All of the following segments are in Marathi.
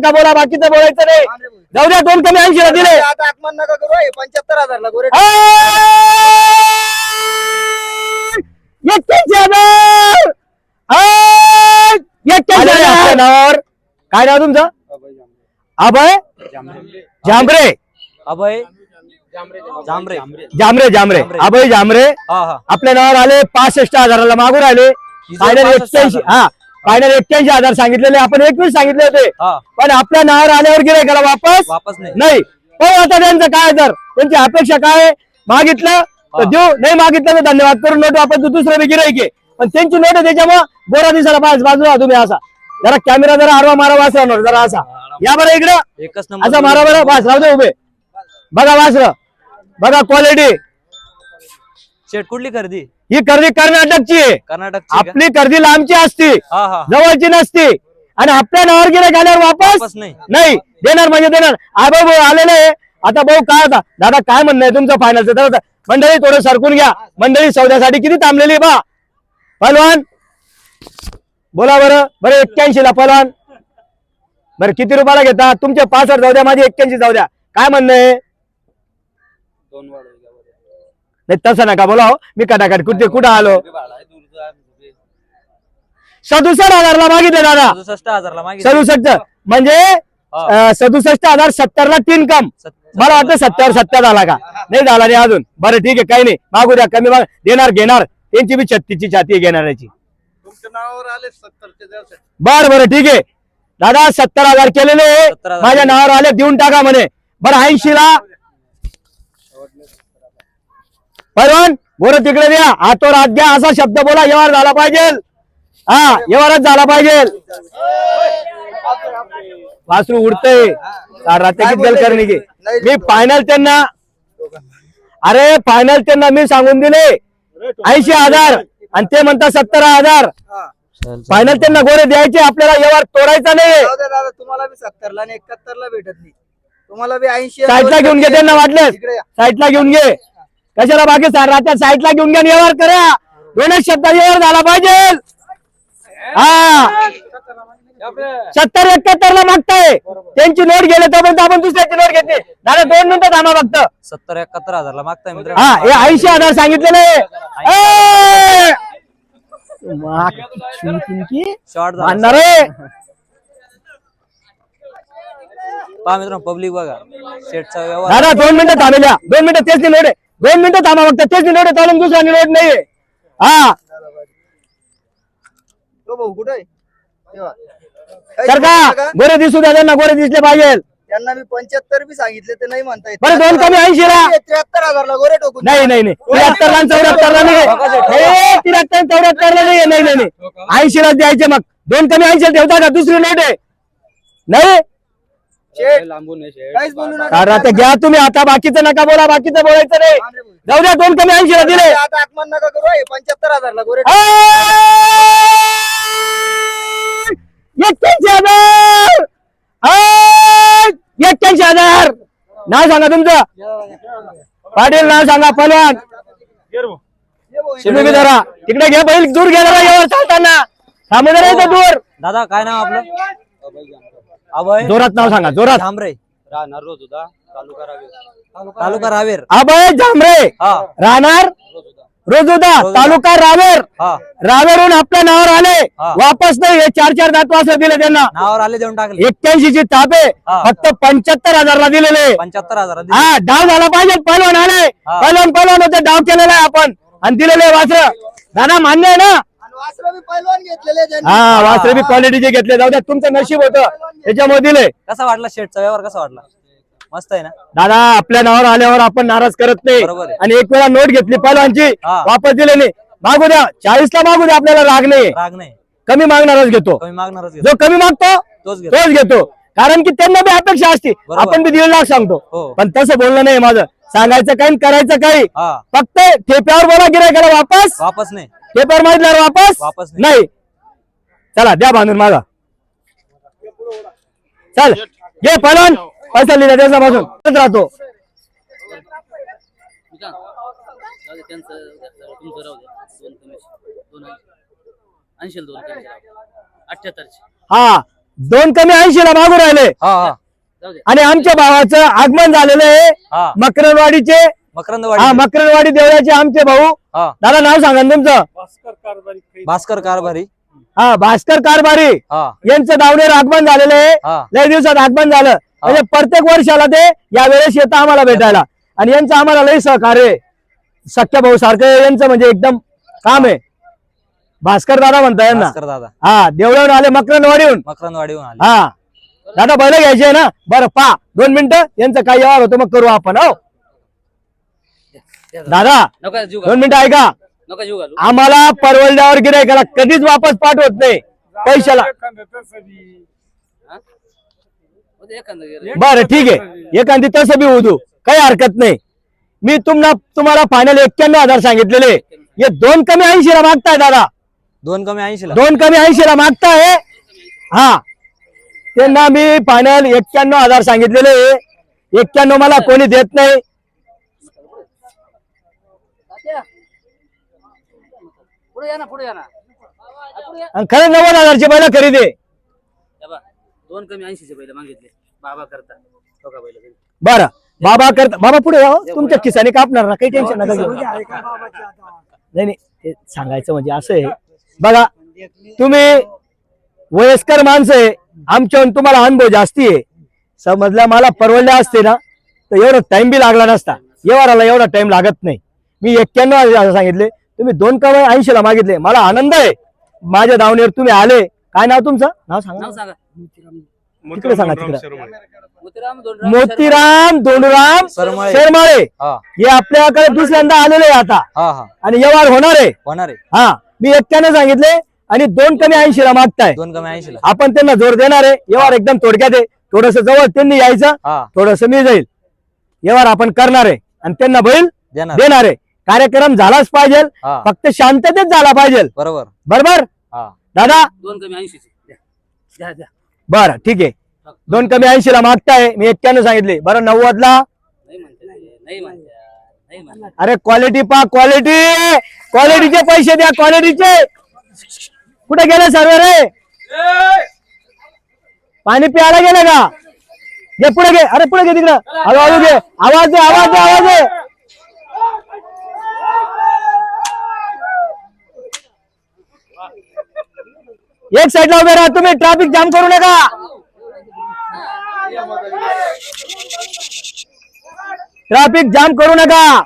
का बोला बाकीचं बोलायचं नाही. जाऊ द्या दोन कमी ऐंशी ला दिले. आता नका करू पंच्याहत्तर हजार! ला गोरे हजार! हजार काय नाव तुमचं? अभय जांभरे. अभय? जांभरे. जांभरे. जांभरे. अभय जांभरे. हा हा. आपल्या नावावर आले पासष्ट हजाराला मागून आले फायनल 65 एक्क्याऐंशी हा. फायनल एक्क्याऐंशी हजार सांगितलेले आपण एकवीस सांगितले होते. हा. पण आपल्या नावावर आल्यावर गिरे गेला वापस? वापस नाही. नाही. पण आता त्यांचं काय तर? त्यांची अपेक्षा काय आहे? मागितलं तर हा. देऊ. नाही मागितलं तर धन्यवाद करून नोट वापस दुसरं गिरायके पण त्यांची नोट त्याच्यामुळे बोरा दिसायला पाहिजे बाजूला तुम्ही असा. जरा कॅमेरा जरा आरवा मारा वाचला नोट जरा असा. या बरं इकडं. एकच नंबर असा मारा बरं. वाच राहू दे उभे. बघा वाचलं बघा क्वालिटी शेट कुठली खरेदी? ही कर्दी कर्नाटकची आहे. कर्नाटकची का? आपली कर्दी लांबची असती. हा हा. जवळची नसती. आणि आपल्या नावावर गिरायक आल्यावर वापस? वापस नाही. नाही. देणार म्हणजे देणार. आबा भाऊ आलेले आहे. आता भाऊ काय आता? दादा काय म्हणणं आहे तुमचं फायनलचं तर मंडळी थोडं सरकून घ्या. मंडळी सौद्यासाठी किती थांबलेली बा? पहलवान? बोला बरं. बरं एक्क्याऐंशी ला पहलवान. बरं किती रुपयाला घेता? तुमचे पासष्ट जाऊ द्या माझे एक्क्याऐंशी जाऊ द्या. काय म्हणणं आहे? नाही तसं नका बोला हो. मी कटाकट कुठे कुठं आलो? सदुसष्ट हजारला मागितले दादा. सदुसष्ट हजारला मागितलं. सदुसष्ट. म्हणजे. अं, सदुसष्ट हजार सत्तर ला तीन कम. मला वाटतं सत्तर सत्तर झाला का? नाही झाला नाही अजून. बरं ठीक आहे काही नाही. मागू द्या कमी माग देणार घेणार. त्यांची बी छत्तीसची छाती आहे घेणाऱ्याची. तुमच्या नावावर आले सत्तरचे बर बरं ठीक आहे. दादा सत्तर हजार केलेले आहे. 70,000 माझ्या नावावर आले देऊन टाका म्हणे. बरं ऐंशी ला परवान गोरं तिकडे द्या हातोर हात घ्या. असा शब्द बोला व्यवहार झाला पाहिजे. हा व्यवहारच झाला पाहिजे. वासरू उडतय. रात्री गल करणे की. मी फायनल त्यांना अरे फायनल त्यांना मी सांगून दिले. ऐंशी हजार. आणि ते म्हणतात सत्तर हजार. फायनल त्यांना गोरे द्यायचे. आपल्याला व्यवहार तोडायचा नाही. तुम्हाला बी सत्तर ला आणि एकाहत्तर ला भेटत नाही. तुम्हाला बी ऐंशी साईडला घेऊन घे त्यांना वाटलं. साईडला घेऊन घे. कशाला बाकी राहत्या साईडला घेऊन घ्या व्यवहार करा. दोनच शब्दात व्यवहार झाला पाहिजे. हा. सत्तर एकाहत्तर ला मागताय. त्यांची नोट गेले तोपर्यंत आपण दुसऱ्याची नोट घेतली दादा दोन मिनिटं थांबा फक्त. सत्तर एकाहत्तर हजारला मागताय मित्र हा हे ऐंशी हजार सांगितलेले? शॉर्ट पहा मित्रांनो पब्लिक बघा. शेटचा व्यवहार. दादा दोन मिनिटं थांबल्या दोन मिनिटं तेच नोट आहे. दोन मिनिटं थांबा फक्त तेच आहे चालून दुसरा नोट नाहीये. हा. तो भाऊ कुठे आहे? तेव्हा. का गोरे दिसू द्या त्यांना गोरे दिसले पाहिजे. त्यांना मी पंच्याहत्तर बी सांगितले ते नाही म्हणताय बरं दोन कमी ऐंशी ला त्र्याहत्तर हजारला गोरे टोकून नाही नाही नाही. त्र्याहत्तर ला चौऱ्याहत्तर ला नाही. त्र्याहत्तर चौऱ्याहत्तर ला नाही नाही नाही. ऐंशी ला द्यायचे मग. दोन कमी ऐंशी ठेवता का? दुसरी नोट आहे. नाही? शेठ, काहीच बोलू नका. कारण आता घ्या तुम्ही आता बाकीचं नका बोला बाकीचं बोलायचं नाही. जाऊ द्या दोन कमी ऐंशी ला दिले आता नका करू पंच्याहत्तर हजारला गोरे एक्क्याऐंशी हजार! एक्क्याऐंशी हजार! नाव सांगा तुमचं. पाटील नाव सांगा पलवान. तुम्ही बी जरा तिकडे घे बैल दूर गेला यावर चालताना. थांबू जरा इथं दूर. दादा काय नाव आपलं? अभय? जोरात नाव सांगा जोरात. झांबरे. तालुका रावेर. अभय जांभरे हा. राहणार? रोजोदा तालुका रावेर. हा. रावेरून आपल्या नावावर आले. हा. वापस नाही हे चार चार दात वासर दिले त्यांना. नावावर आले देऊन टाकले. एक्क्याऐंशी ची तापे हा. फक्त पंच्याहत्तर हजारला दिलेले. पंच्याहत्तर हजार हा डाव झाला पाहिजे पहलवान आले. हा. पहलवान पहलवान होते डाव केलेला आहे आपण. आणि दिलेले वासर. दादा मान्य आहे ना? हा वासरे बी क्वालिटीचे घेतले जाऊ द्या तुमचं नशीब होतं. त्याच्यामुळे दिले कसा वाटला शेटचा व्यवहार कसा वाटला? मस्त आहे ना? दादा आपल्या नावावर आल्यावर आपण नाराज करत नाही. आहे. आणि एक वेळा नोट घेतली पहलवानची हा. वापस दिले नाही. मागू द्या चाळीस ला मागू द्या आपल्याला राग नाही. राग नाही. कमी मागणारच घेतो. कमी मागणारच घेतो. जो कमी मागतो तोच घेतो. तोच घेतो. कारण की त्यांना बी अपेक्षा असते. बरोबर. आपण बी दीड लाख सांगतो. हो. पण तसं बोलणं नाही माझं. सांगायचं काही आणि करायचं काही. हा. फक्त ठेप्यावर बोला गिरायकाला वापस. वापस नाही. पेपर माहितल्यावर वापस? वापस नाही. चला द्या बांधून माझा चल घे पलवान पैसा लिहिला त्याच्यापासून तिथंच राहतो ऐंशी दोन अठ्याहत्तरचे हा दोन कमी ऐंशी ला मागू राहिले. हा हा. आणि आमच्या भावाचं आगमन झालेलं आहे हा. मकरवाडीचे मकरंदवाडी. हा मकरवाडी देवळाचे आमचे भाऊ. हा. दादा नाव सांगा ना तुमचं. भास्कर कारभारी हा भास्कर कारभारी. हा. यांचं दावणेर आगमन झालेलं आहे. हा. लय दिवसात आगमन झालं. म्हणजे प्रत्येक वर्षाला ते या वेळेस येतं आम्हाला भेटायला. आणि यांचं आम्हाला लय सहकार्य आहे. सख्या भाऊ सारखं यांचं म्हणजे एकदम काम आहे. भास्कर दादा म्हणता यांना. भास्कर दादा. हा देवळावरून आले मकरंदवाडीहून. मकरंदवाडीहून आले. हा. दादा बैल घ्यायचे आहे ना? बरं पा दोन मिनिटं यांचं काय व्यवहार होतो मग करू आपण हो. दादा नका जीव दोन मिनिटं ऐका. नका जीव घालू. आम्हाला परवडल्यावर गिरायकाला कधीच वापस पाठवत नाही. पैशाला. बरं ठीक आहे. एखादी तसं बी होऊ काही हरकत नाही. मी तुम्हाला तुम्हाला फायनल एक्क्याण्णव हजार सांगितलेले. हे दोन कमी ऐंशी ला मागताय दादा. दोन कमी ऐंशी ला दोन कमी ऐंशी ला मागताय. हा. त्यांना मी फायनल एक्क्याण्णव हजार सांगितलेले. एक्क्याण्णव मला कोणी देत नाही. पुढे या ना पुढे या ना. आ, पुढे या. आणि खरं नव्वद हजारचे पहिला खरेदी. या बा, दोन कमी ऐंशीचे पहिले मागितले. बाबा करता. हो का पहिलं बरं. बाबा करता. बाबा पुढे या हो. तुमच्या खिसाने कापणार ना काही टेन्शन नका घेऊ. नाही नाही ते सांगायचं म्हणजे असं आहे. बघा तुम्ही वयस्कर माणसं आहे. आमच्याहून तुम्हाला अनुभव जास्ती आहे. समजल्या मला परवडल्या असते ना तर एवढा टाइम बी लागला नसता. व्यवहाराला एवढा टाइम लागत नाही. मी एक्क्याण्णव हजार सांगितले. तुम्ही दोन कमाई ऐंशी ला मागितले. मला आनंद आहे. माझ्या दावणीवर तुम्ही आले. काय नाव तुमचं? नाव सांगा. नाव सांगा. तिकडे सांगा तिकडे. मोतीराम दोन मोतीराम दोंडराम सरमाळे. शर्माळे. हा. हे आपल्याकडे दुसऱ्यांदा आलेले आहे आता. हा हा. आणि व्यवहार होणार आहे. होणार आहे. हा. मी एक्क्याण्णव सांगितले आणि दोन कमी ऐंशी ला मागताय. दोन कमी ऐंशी ला आपण त्यांना जोर देणार आहे. व्यवहार एकदम थोडक्यात आहे. थोडस जवळ त्यांनी यायचं. हा. थोडस मी जाईल. व्यवहार आपण करणार आहे. आणि त्यांना बैल देणार देणार आहे. कार्यक्रम झालाच पाहिजे. फक्त शांततेत झाला पाहिजे. बरोबर. बरोबर? हा. दादा? दोन कमी द्या. बरं ठीक आहे. दोन कमी ऐंशी ला मागताय. मी एक्क्याण्णव सांगितले. बरं नव्वद ला नाही म्हणते ते, नाही म्हणते. नाही म्हणते. अरे क्वालिटी पा क्वालिटी क्वालिटीचे पैसे द्या क्वालिटीचे कुठे गेले सर्व रे? पाणी प्यायला गेले का? घे पुढे घे. अरे पुढे घे तिकडं. हळू हळू घे. आवाज दे आवाज दे आवाज दे. एक साईडला उभे राहा. तुम्ही ट्रॅफिक जाम करू नका. ट्रॅफिक जाम करू नका.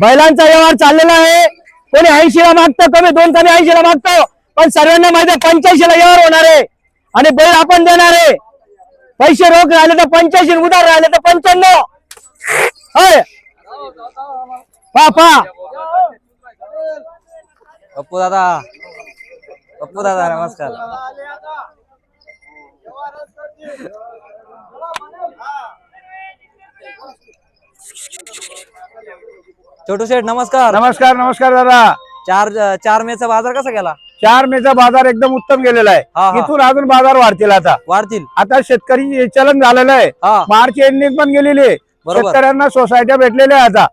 बैलांचा व्यवहार चाललेला आहे. कोणी ऐंशीला मागतो मागतं कमी दोन कमी ऐंशीला मागतो. पण सर्वांना माहिती आहे पंच्याऐंशीला व्यवहार होणार आहे. आणि बैल आपण देणार आहे. पैसे रोख राहिले तर पंच्याऐंशी उधार राहिले तर पंच्याण्णव. होय. पा पा. दादा. पप्पू दादा नमस्कार छोटू शेठ नमस्कार. नमस्कार नमस्कार दादा. चार चार मेचा बाजार कसा गेला? चार मेचा बाजार एकदम उत्तम गेलेला हा, आहे. इथून अजून बाजार वाढतील आता. वाढतील. आता शेतकरी चलन झालेलं आहे. हा. मार्च एंडिंग पण गेलेली आहे. शेतकऱ्यांना सोसायट्या भेटलेल्या आहे आता.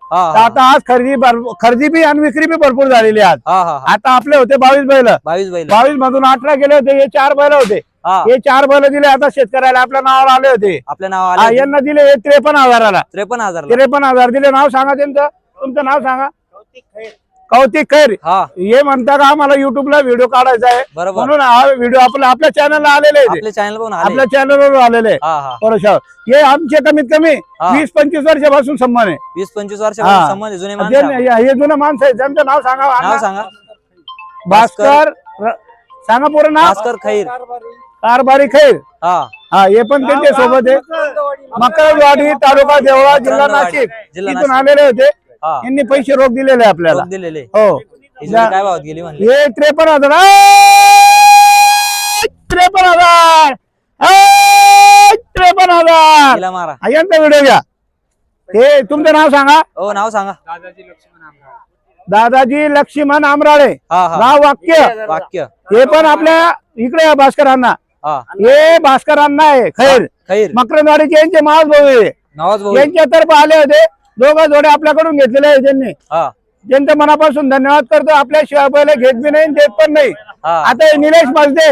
आता आज खरेदी खरेदी बी आणि विक्री बी भरपूर झालेली आज हा हा हा. आता आपले होते बावीस बैल. बावीस बैल. बावीस मधून अठरा गेले होते हे चार बैल होते. हा. चार बैल दिले आता शेतकऱ्याला. आपल्या नावावर आले होते. आपल्या नाव आले यांना दिले हे त्रेपन्न हजाराला. त्रेपन्न हजार त्रेपन्न हजार दिले. नाव सांगा त्यांचं. तुमचं नाव सांगा. कौतिक खैर हा. हे म्हणता का आम्हाला युट्यूबला व्हिडिओ काढायचा आहे. बरोबर. म्हणून हा व्हिडिओ आपल्या आपल्या चॅनलला आलेले आहे ते. आपल्या चॅनल पण आले आपल्या चॅनलवर आलेले आहे. हा हा. हे आमचे कमीत कमी हा. वीस पंचवीस वर्षापासून संबंध आहे. वीस पंचवीस हा. वर्षापासून संबंध आहे, जुने जे माणसं आपण. हे जुनं माणसं आहे त्यांचं नाव सांगा नाव अण्णा. सांगा. भास्कर र- सांगा पूर्ण नाव. भास्कर खैर. कारभारी खैर. हा. हा हे पण त्यांच्यासोबत आहे मकरवाडी तालुका देवळा जिल्हा नाशिक. जिल्हा इथून नाशिक. आलेले होते. हा यांनी पैसे रोख दिलेले आपल्याला. दिलेले. हो. ही काय भावात गेली म्हणले? हे त्रेपन्न हजार! त्रेपन्न हजार! त्रेपन्न हजार. तिला मारा. हा, यांचा व्हिडिओ घ्या. हे तुमचं नाव सांगा. हो नाव सांगा. दादाजी लक्ष्मण आमराळे. हा हा. गाव वाक्य. वाक्य. हे पण आपल्या इकडे आहे भास्करांना. हा. हे भास्करांना आहे खैर. खैर. मकरंदवाडीचे यांचे मावस भाऊ आहे. नवाज भाऊ यांच्या तर्फे आले होते. दोघं जोडे आपल्याकडून घेतलेले आहे त्यांनी हा. त्यांचं मनापासून धन्यवाद करतो. आपल्या शिवाय पहिले घेत बी नाही देत पण नाही. हा. आता हे निलेश मजदे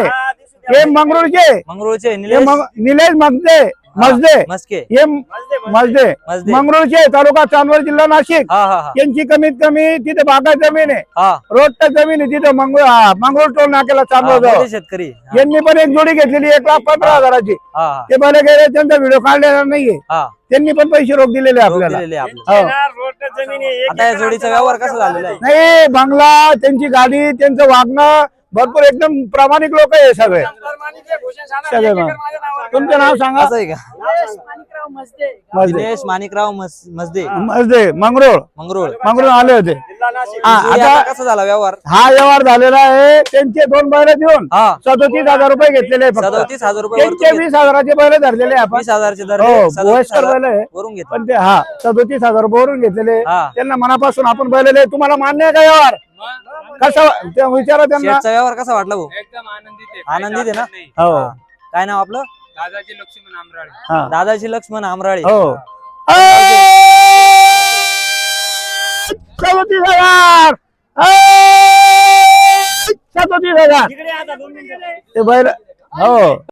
हे मंगरूळचे. मंगरुळचे हे निलेश? मग- निलेश मजदे मजदे. मस्के हे मजदे मजदे. मंगरूळचे तालुका चांदवड जिल्हा नाशिक. हा हा हा. यांची कमीत कमी तिथे बागायत जमीन आहे. हा. रोड टच जमीन आहे तिथे मंगरूळ हा, मंगरूळ टोल नाक्याला चांदवड. शेतकरी. यांनी पण एक जोडी घेतलेली एक लाख पंधरा हजाराची. ते पहिले गेले त्यांचा व्हिडिओ काढलेला नाहीये. हा. त्यांनी पण पैसे रोख दिलेले आपल्याला. हो. आता या जोडीचा व्यवहार कसा झालेला आहे? नाही बंगला त्यांची गाडी त्यांचं वागणं भरपूर एकदम प्रामाणिक लोक आहे सगळे. सगळे. तुमचं नाव सांगा. असं आहे का? मजदे. दिनेश माणिकराव मस- मजदे. मजदे. मंगरूळ. मंगरुळ. मंगरूळ आले होते. हा, आता आता कसा झाला व्यवहार? हा व्यवहार झालेला आहे. त्यांचे दोन बैल देऊन हा. सदोतीस हजार रुपये घेतलेले आहे फक्त. सदोतीस हजार रुपये त्यांचे वरतून वीस हजाराचे बैल धरलेले आहे आपण. वीस हजारचे दर हो, सदोतीस वयस्कर हजार बैल आहे. वरून घेतले. पण ते हा सदोतीस हजार रुपये वरून घेतलेले. हा. त्यांना मनापासून आपण बैल. तुम्हाला मान्य आहे का व्यवहार? कसा ते विचारा त्यांना. शेठचा व्यवहार कसा वाटला भाऊ? एकदम आनंदित आहे. आनंदित आहे ना? हो. हा. काय नाव आपलं? दादाजी लक्ष्मण आमराळे. हा. दादाजी लक्ष्मण आमराळे. हो. सदोतीस हजार. सदोतीस हजार. ते बैल हो.